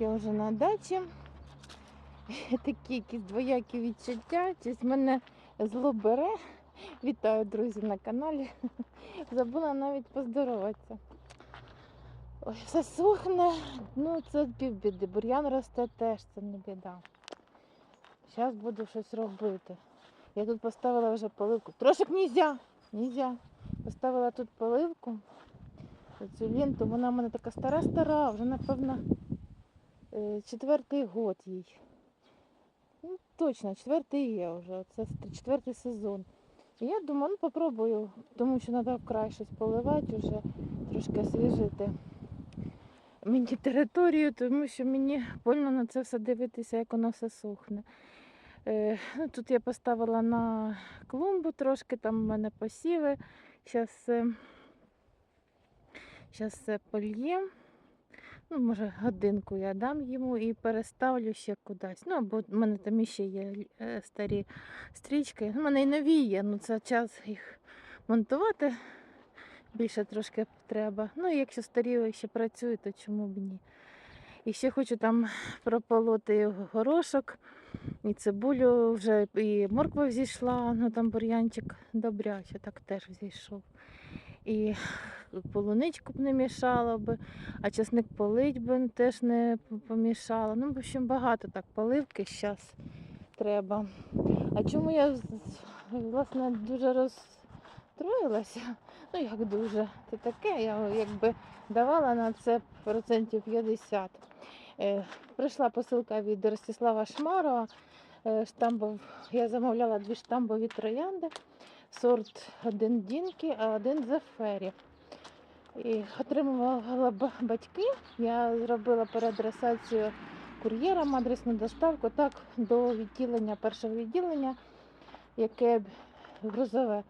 я вже на дачі. Такі якісь двоякі відчуття. Щось мене зло бере. Вітаю, друзі, на каналі. Забула навіть поздороватися. Ой, все сухне, ну це півбіди. Бур'ян росте теж, це не біда. Зараз буду щось робити. Я тут поставила вже поливку. Трошок нельзя, нельзя. Поставила тут поливку. Цю ленту, вона в мене така стара-стара, вже напевно четвертий год їй. Ну, точно, четвертий є вже. Це четвертий сезон. І я думаю, ну попробую, тому що треба вкрай щось поливати, вже трошки освіжити мені територію, тому що мені больно на це все дивитися, як воно все сухне. Е, ну, тут я поставила на клумбу трошки, там в мене посіви. Зараз Зараз все польє. Ну, може, годинку я дам йому і переставлю ще кудись. Ну, бо в мене там іще є е, старі стрічки. У мене і нові є, ну це час їх монтувати. Більше трошки треба. Ну, і якщо старі ще працюють, то чому б ні. І ще хочу там прополоти горошок, і цибулю вже і морква взійшла, ну там бур'янчик добряче, так теж взійшов. І полуничку б не мішало би, а часник полить би теж не помішало. Ну, в общем, багато так поливки зараз треба. А чому я власне дуже розстроїлася? Ну як дуже, це таке, я якби давала на це процентів 50. Е, прийшла посилка від Ростислава Шмарова. Е, штамбов, я замовляла дві штамбові троянди. Сорт один Дінки, а один Зефері. І отримувала батьки. Я зробила переадресацію кур'єром, адресну доставку, так до відділення, першого відділення, яке грузове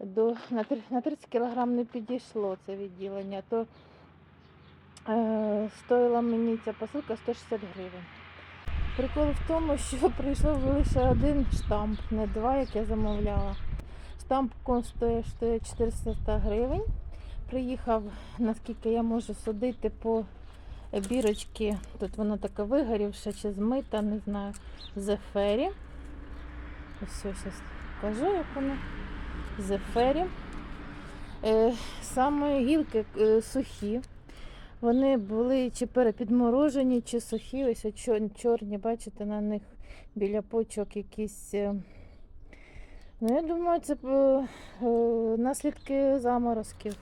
до, на 30 кг не підійшло це відділення, то е, стоїла мені ця посилка 160 гривень. Прикол в тому, що прийшов лише один штамп, не два, як я замовляла. Штамп коштує коштує 400 гривень. Приїхав, наскільки я можу судити по бірочці. Тут вона така вигорівша чи змита, не знаю, зефері. Ось все, зараз покажу, як вона. Зефері. Е, саме гілки е, сухі. Вони були чи перепідморожені, чи сухі. Ось чорні, бачите, на них біля почок якісь. Ну, я думаю, це е, наслідки заморозків.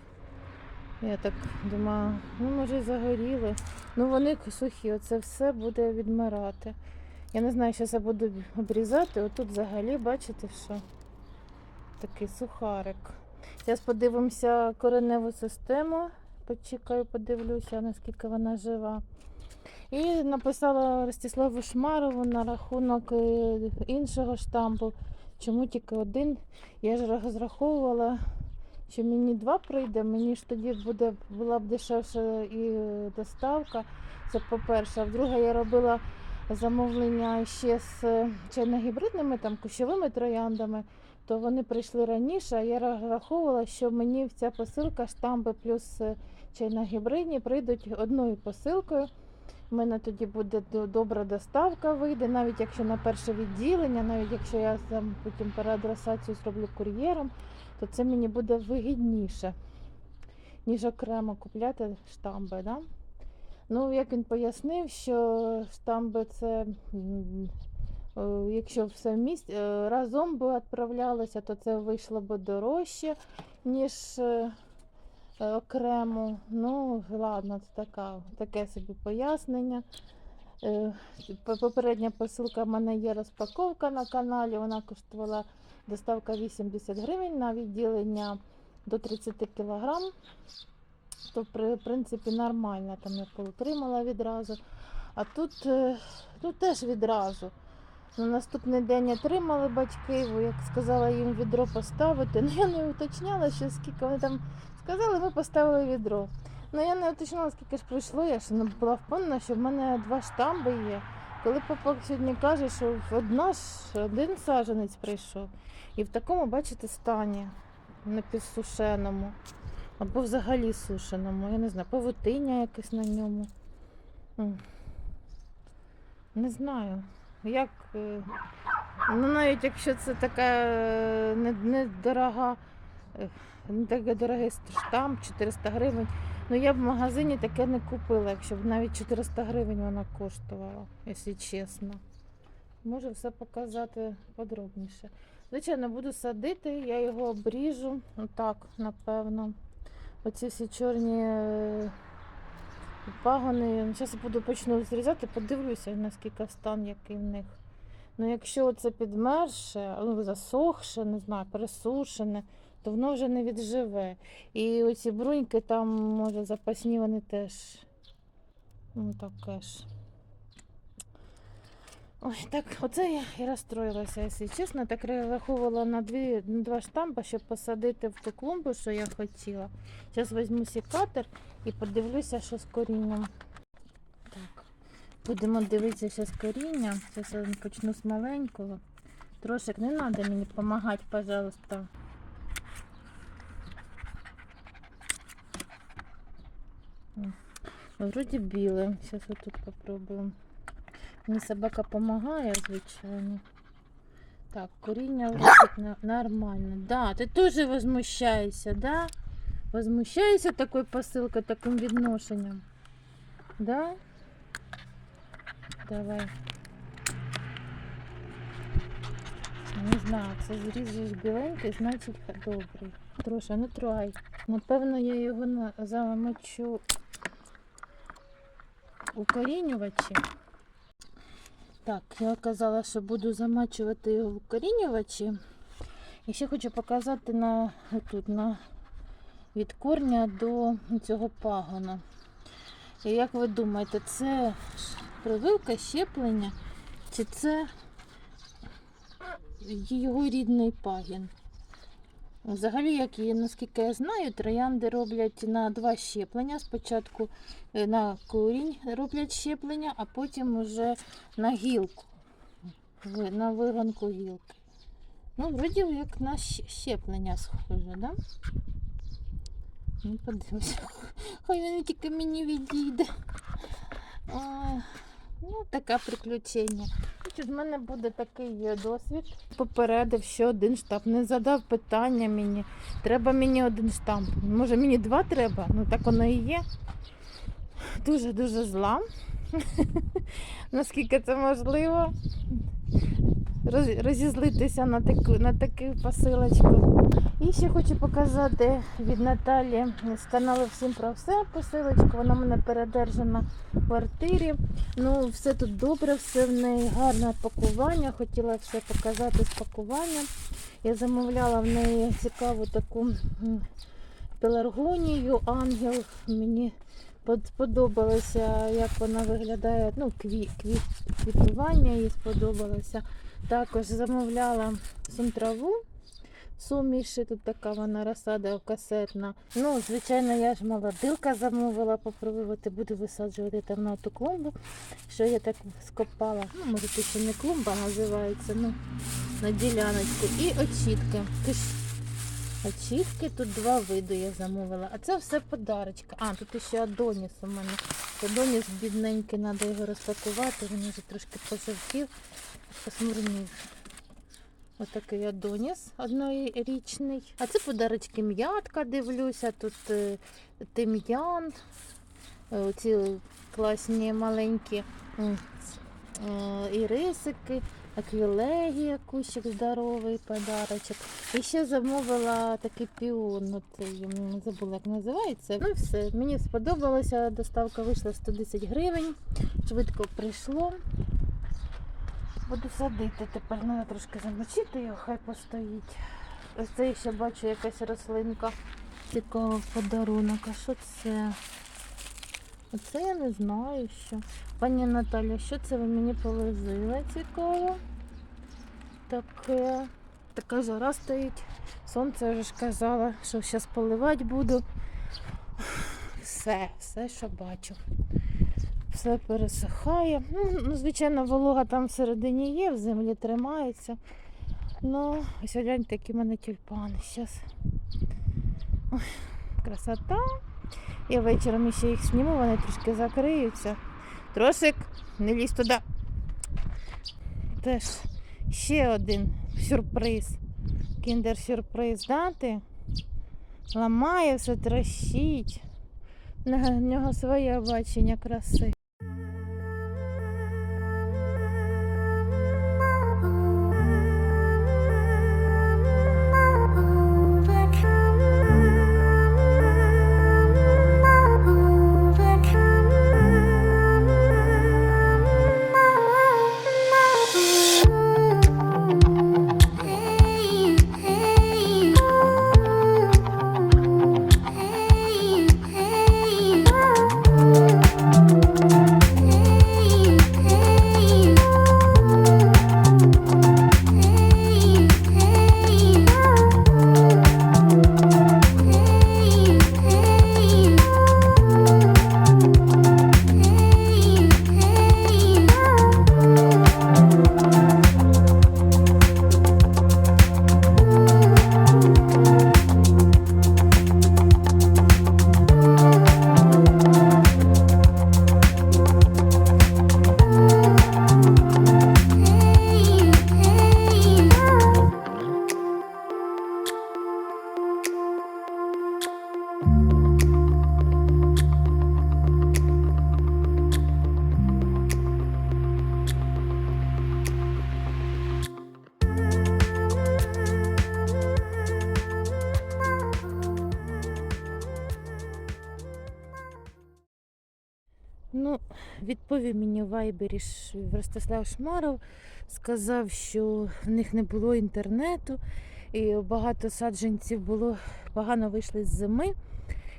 Я так думаю, ну може загоріли. Ну вони сухі, оце все буде відмирати. Я не знаю, що я буду обрізати. Отут взагалі, бачите, що такий сухарик. Зараз подивимося кореневу систему. Почекаю, подивлюся, наскільки вона жива. І написала Ростиславу Шмарову на рахунок е, іншого штампу. Чому тільки один? Я ж розраховувала, що мені два прийде, мені ж тоді буде, була б дешевша і е, доставка. Це по-перше. А вдруге, я робила замовлення ще з е, чайно-гібридними там, кущовими трояндами, то вони прийшли раніше, а я розраховувала, що мені ця посилка штамби плюс е, чайно-гібридні прийдуть одною посилкою. У мене тоді буде добра доставка вийде, навіть якщо на перше відділення, навіть якщо я там потім переадресацію зроблю кур'єром, то це мені буде вигідніше, ніж окремо купляти штамби. Да? Ну, як він пояснив, що штамби це, е, якщо все в місті е, разом би відправлялося, то це вийшло б дорожче, ніж е, окремо. Ну, ладно, це така, таке собі пояснення. Е, Попередня посилка в мене є розпаковка на каналі. Вона коштувала доставка 80 гривень на відділення до 30 кг. То, в принципі, нормально. Там я отримала відразу. А тут, е, тут теж відразу. На наступний день отримали батьки, як сказала їм відро поставити. Ну я не уточняла, що скільки вони там сказали, ми поставили відро. Ну я не уточнила, скільки ж пройшло, я ж не була впевнена, що в мене два штамби є. Коли папа сьогодні каже, що одна ж один саджанець прийшов, і в такому, бачите, стані напівсушеному, або взагалі сушеному, я не знаю, павутиння якесь на ньому. Не знаю. Як. е, Ну, навіть якщо це така е, не- е, таке дорогий штамп, 400 гривень. Ну я б в магазині таке не купила, якщо б навіть 400 гривень вона коштувала, якщо чесно. Можу все показати подробніше. Звичайно, буду садити, я його обріжу. Отак, напевно. Оці всі чорні е, пагони. Зараз я буду почну зрізати, подивлюся, наскільки стан який в них. Ну, якщо це підмерше, ну, засохше, не знаю, пересушене, то воно вже не відживе. І оці бруньки там, може, запасні вони теж. Ну, таке ж. Ой, так, оце я і розстроїлася, якщо чесно. Так рахувала на, дві, на два штампа, щоб посадити в ту клумбу, що я хотіла. Зараз візьму сікатор і подивлюся, що з корінням. Так. Будемо дивитися зараз коріння. Зараз я почну з маленького. Трошек не треба мені допомагати, пожалуйста. Вроді біле. Зараз отут попробуємо. Мені собака допомагає, звичайно. Так, коріння вроде нормально. Да, ти теж возмущаєшся, да? Возмущаєшся такою посилкою, таким відношенням. Да? Давай. Не знаю, це зрізуєш біленький, значить ха- добрий. Троша, не трогай. Напевно, я його на- замочу укорінювачі. Так, я казала, що буду замачувати його в укорінювачі. І ще хочу показати на отут, на від корня до цього пагона. І як ви думаєте, це прививка, щеплення, чи це його рідний пагін? Взагалі, як і наскільки я знаю, троянди роблять на два щеплення. Спочатку е, на корінь роблять щеплення, а потім вже на гілку, на вигонку гілки. Ну, вроді як на щеплення схоже, да? Ну, подивимося. Хай він тільки мені відійде. А, ну, таке приключення. Значить, в мене буде такий е, досвід. Попередив, що один штамп. Не задав питання мені. Треба мені один штамп. Може мені два треба? Ну так воно і є. Дуже-дуже зла. Наскільки це можливо. Роз- Розізлитися на таку, на таку посилочку. І ще хочу показати від Наталі з каналу Всім про все посилочку. Вона в мене передержана в квартирі. Ну, все тут добре, все в неї гарне пакування. Хотіла все показати з пакуванням. Я замовляла в неї цікаву таку пеларгонію, ангел. Мені под- сподобалося, як вона виглядає. Ну, кві, кві, квітування їй сподобалося. Також замовляла сумтраву суміші. Тут така вона розсада касетна. Ну, звичайно, я ж молодилка замовила попробувати, буду висаджувати там на ту клумбу, що я так скопала. Ну, може, це ще не клумба називається, ну, на діляночку. І очітки. Ти тут два види я замовила. А це все подарочка. А, тут ще Адоніс у мене. Адоніс бідненький, треба його розпакувати, він вже трошки пожовтів, посмурнів. Отакий Адоніс однорічний. А це подарочки м'ятка, дивлюся. Тут е, тим'ян, е, оці класні маленькі е, ірисики, аквілегія, кущик здоровий подарочок. І ще замовила такий піон, ну, я не забула, як називається. Ну і все, мені сподобалося, доставка вийшла 110 гривень, швидко прийшло. Буду садити тепер, треба трошки замочити його, хай постоїть. Ось це ще бачу якась рослинка. Цікаво подарунок. А що це? Оце я не знаю що. Пані Наталя, що це ви мені повезли? Цікаво. Таке. Така жара стоїть. Сонце вже ж казала, що зараз поливати буду. Все, все, що бачу все пересихає. Ну, ну, звичайно, волога там всередині є, в землі тримається. Ну, ось гляньте, які в мене тюльпани зараз. Красота. Я вечором ще їх зніму, вони трошки закриються. Тросик, не лізь туди. теж ще один сюрприз. Кіндер-сюрприз дати. Ламає все трощить. На нього своє бачення краси. Відповів мені в Вайбері Ростислав Шмаров, сказав, що в них не було інтернету, і багато саджанців було погано вийшли з зими,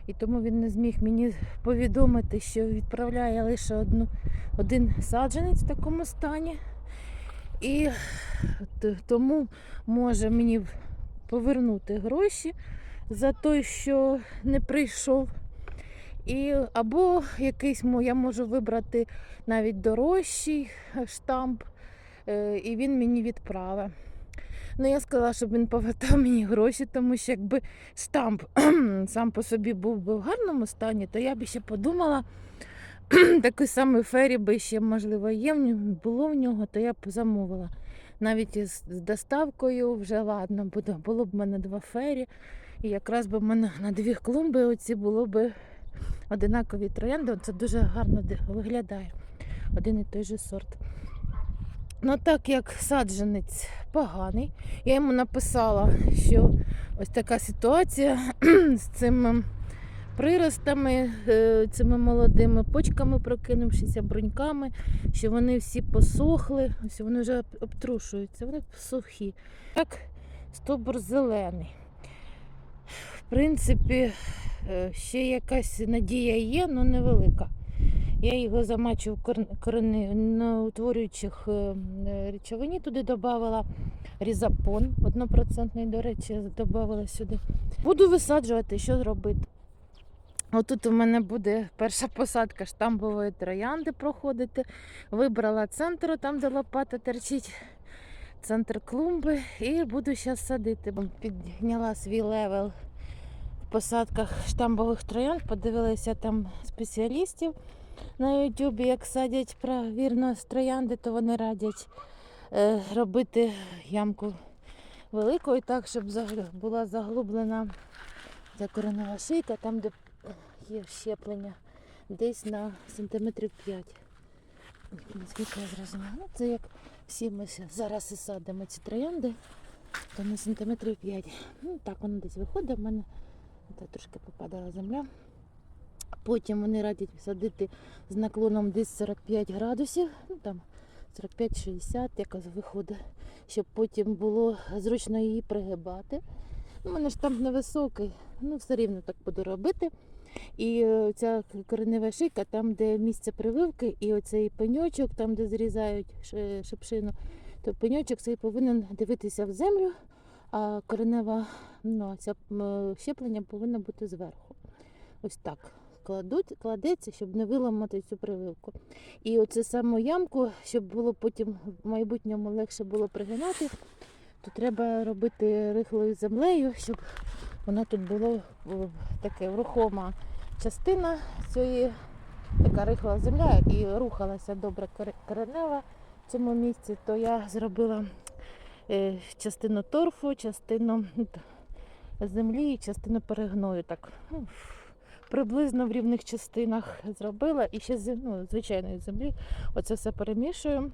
і тому він не зміг мені повідомити, що відправляє лише одну, один саджанець в такому стані. І тому може мені повернути гроші за той, що не прийшов. І або якийсь я можу вибрати навіть дорожчий е, штамп, е, і він мені відправить. Ну, я сказала, щоб він повертав мені гроші, тому що якби штамп сам по собі був би в гарному стані, то я б ще подумала, такий самий фері би ще, можливо, є було в нього, то я б замовила. Навіть із доставкою вже ладно, буде, було б в мене два фері. І якраз би в мене на дві клумби оці було б одинакові троянди. Це дуже гарно виглядає. Один і той же сорт. Ну, так як саджанець поганий, я йому написала, що ось така ситуація з цими приростами, е, цими молодими почками, прокинувшися, бруньками, що вони всі посохли, ось вони вже обтрушуються, вони сухі. Так, стовбур зелений. Принципі, Е, Ще якась надія є, але невелика. Я його замачу в коренеутворюючих е, речовині, туди додавала різапон однопроцентний, до речі, додавала сюди. Буду висаджувати, що зробити. Отут у мене буде перша посадка штамбової троянди проходити. Вибрала центр, там де лопата терчить. Центр клумби і буду зараз садити. Підняла свій левел посадках штамбових троянд, подивилася там спеціалістів на Ютубі, як садять правірно троянди, то вони радять е, робити ямку велику і так, щоб була заглублена ця коренева шийка, там, де є щеплення, десь на сантиметрів 5. Наскільки я зрозуміла. Ну, це як всі ми зараз і садимо ці троянди, то на сантиметрів 5. Ну, так воно десь виходить в мене. Та трошки попадала земля. Потім вони радять садити з наклоном десь 45 градусів, ну там 45-60 якось виходить, щоб потім було зручно її пригибати. У мене ж там невисокий, ну все рівно так буду робити. І е, ця коренева шийка, там, де місце прививки, і оцей пеньочок, там, де зрізають шипшину, то пеньочок цей повинен дивитися в землю, а коренева ну, ця щеплення повинно бути зверху. Ось так. Кладуть, кладеться, щоб не виламати цю прививку. І оце саму ямку, щоб було потім в майбутньому легше було пригинати, то треба робити рихлою землею, щоб вона тут була о, таке рухома частина цієї така рихла земля і рухалася добре коре- коренева в цьому місці, то я зробила е, частину торфу, частину ну, землі і частину перегною. Так, ну, приблизно в рівних частинах зробила. І ще з ну, звичайної землі оце все перемішую.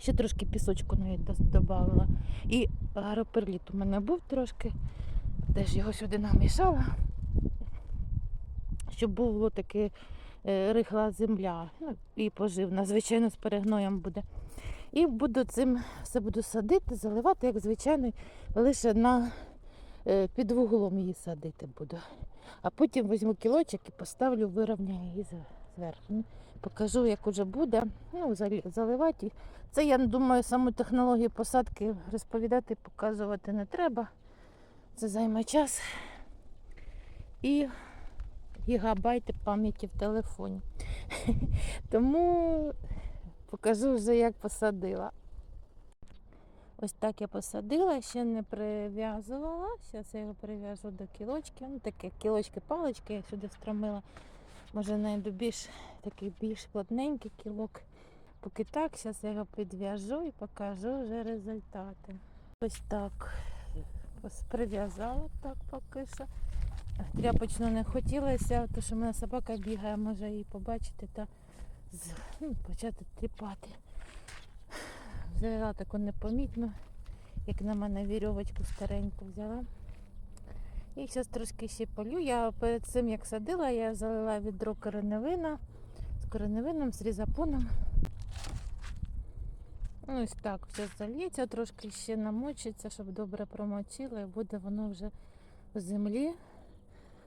Ще трошки пісочку навіть додавала. І агроперліт у мене був трошки. Теж його сюди намішала, щоб було таке е, рихла земля. Ну, і поживна, звичайно, з перегноєм буде. І буду цим все буду садити, заливати, як звичайно, лише на під вуглом її садити буду. А потім візьму кілочок і поставлю, вирівняю її зверху. Ну, Покажу, як уже буде. Ну, заливати. Це, я думаю, саму технологію посадки розповідати, показувати не треба. Це займе час і гігабайти пам'яті в телефоні. Тому покажу вже, як посадила. Ось так я посадила, ще не прив'язувала. Зараз я його прив'яжу до кілочки. Ну, таке кілочки палички я сюди встромила. Може знайду більш такий більш плотненький кілок. Поки так, зараз я його підв'яжу і покажу вже результати. Ось так прив'язала так поки що. Тряпочну не хотілося, тому що в мене собака бігає, може її побачити та ну, почати тріпати. Взяла таку непомітну, як на мене вірьовочку стареньку взяла. І зараз трошки ще полю. Я перед цим як садила, я залила відро кореневина з кореневином, з різапоном. Ну, ось так, зараз зальється, трошки ще намочиться, щоб добре промочило, і буде воно вже в землі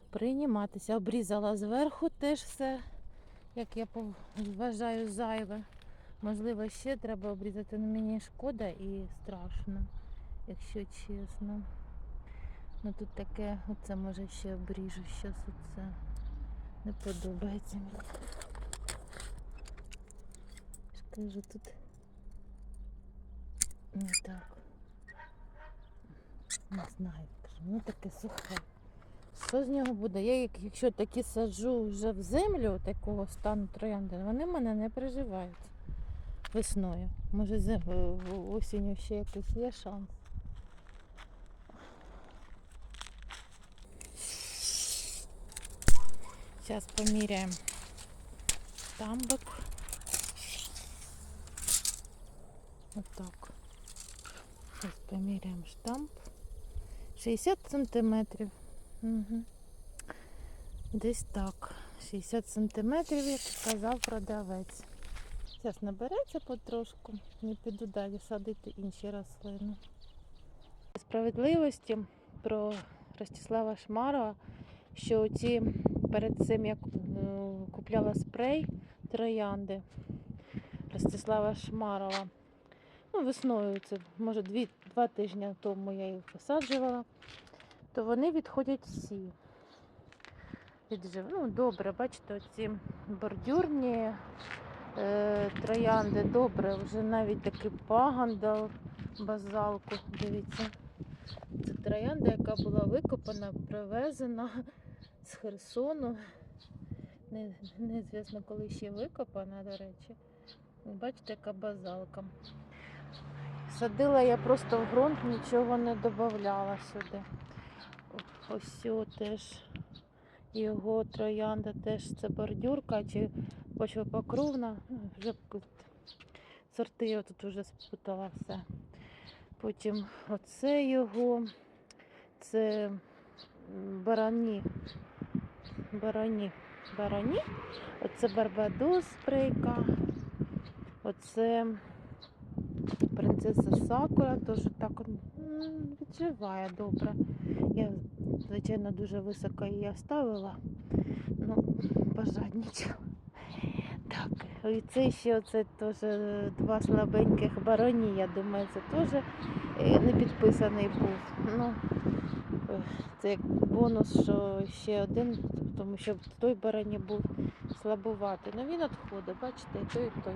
прийматися. Обрізала зверху теж все, як я вважаю, зайве. Можливо, ще треба обрізати, але мені шкода і страшно, якщо чесно. Ну тут таке, оце може ще обріжу, щас оце не подобається мені. Я ж Кажу, тут не так. Не знаю, кажу, ну таке сухе. Що з нього буде? Я як- якщо такі саджу вже в землю такого стану троянди, вони мене не приживають весною. Може зим... е, осінню ще якийсь є шанс. Зараз поміряємо тамбок. Отак. Зараз поміряємо штамп. 60 сантиметрів. Угу. Десь так. 60 сантиметрів, як казав продавець. Зараз набереться потрошку. Не піду далі садити інші рослини. Справедливості про Ростислава Шмарова, що ці перед цим як е, купляла спрей троянди Ростислава Шмарова. Ну, весною, це може два тижні тому я їх посаджувала, то вони відходять всі. Віджив... Ну, добре, бачите, оці бордюрні троянди добре, вже навіть такий паган дав базалку. Дивіться. Це троянда, яка була викопана, привезена з Херсону. Не, незвісно, коли ще викопана, до речі. Бачите, яка базалка. Садила я просто в ґрунт, нічого не додавала сюди. Ось теж його троянда теж це бордюрка чи почвопокровна. Вже сорти я тут вже спутала все. Потім оце його, це барані. Барані. Барані. Оце Барбадос спрейка. Оце принцеса Сакура, теж так відживає добре. Я, звичайно, дуже високо її ставила, ну, пожадничала. Так, і це ще оце теж е, два слабеньких бароні, я думаю, це теж е, не підписаний був. Ну, це як бонус, що ще один, тому що той барані був слабуватий. Ну він відходить, бачите, той, і той.